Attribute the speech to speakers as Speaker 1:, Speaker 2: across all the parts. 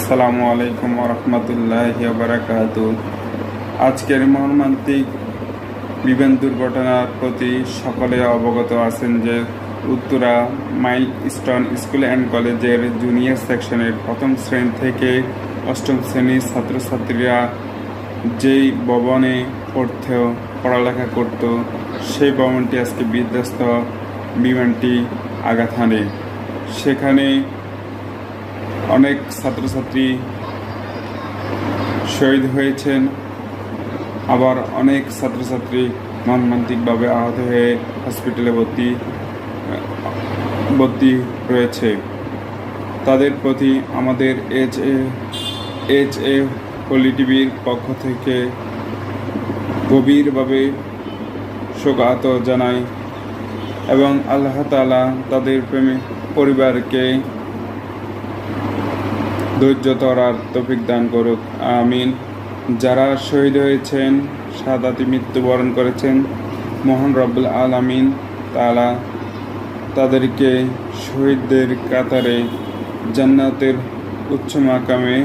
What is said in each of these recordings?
Speaker 1: আসসালামু আলাইকুম রহমতুল্লাহ বারাকাত আজকের মর্মান্তিক বিমান দুর্ঘটনার প্রতি সকলে অবগত আছেন যে Uttara milestone school and কলেজের জুনিয়র সেকশনের প্রথম শ্রেণি থেকে অষ্টম শ্রেণির ছাত্রছাত্রীরা যেই ভবনে পড়ত পড়ালেখা করত, সেই ভবনটি আজকে বিধ্বস্ত বিমানটি আঘাত হানে। সেখানে অনেক ছাত্রছাত্রী শহীদ হয়েছেন আবার অনেক ছাত্রছাত্রী মর্মান্তিকভাবে আহত হয়ে হসপিটালে ভর্তি ভর্তি রয়েছে তাদের প্রতি আমাদের H A H A holy টিভির পক্ষ থেকে গভীরভাবে শোকাহত জানাই এবং আল্লাহ তাআলা তাদের প্রেমে পরিবারকে ধৈর্য ধরার তৌফিক দান করুক। আমিন। যারা শহীদ হয়েছেন, সাদাতি মৃত্যুবরণ করেছেন, মোহন রব্বুল আলামিন তালা তাদেরকে শহীদদের কাতারে জান্নাতের উচ্চ মাকামে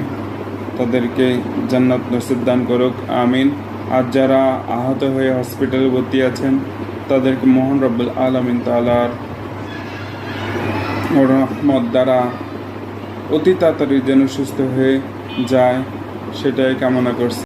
Speaker 1: তাদেরকে জান্নাত নসিব দান করুক। আমিন। আর যারা আহত হয়ে হসপিটালে ভর্তি আছেন, তাদেরকে মোহন রব্বুল আলামিন তালার রহমত দ্বারা অতি তাড়াতাড়ি যেন সুস্থ হয়ে যায় সেটাই কামনা করছি।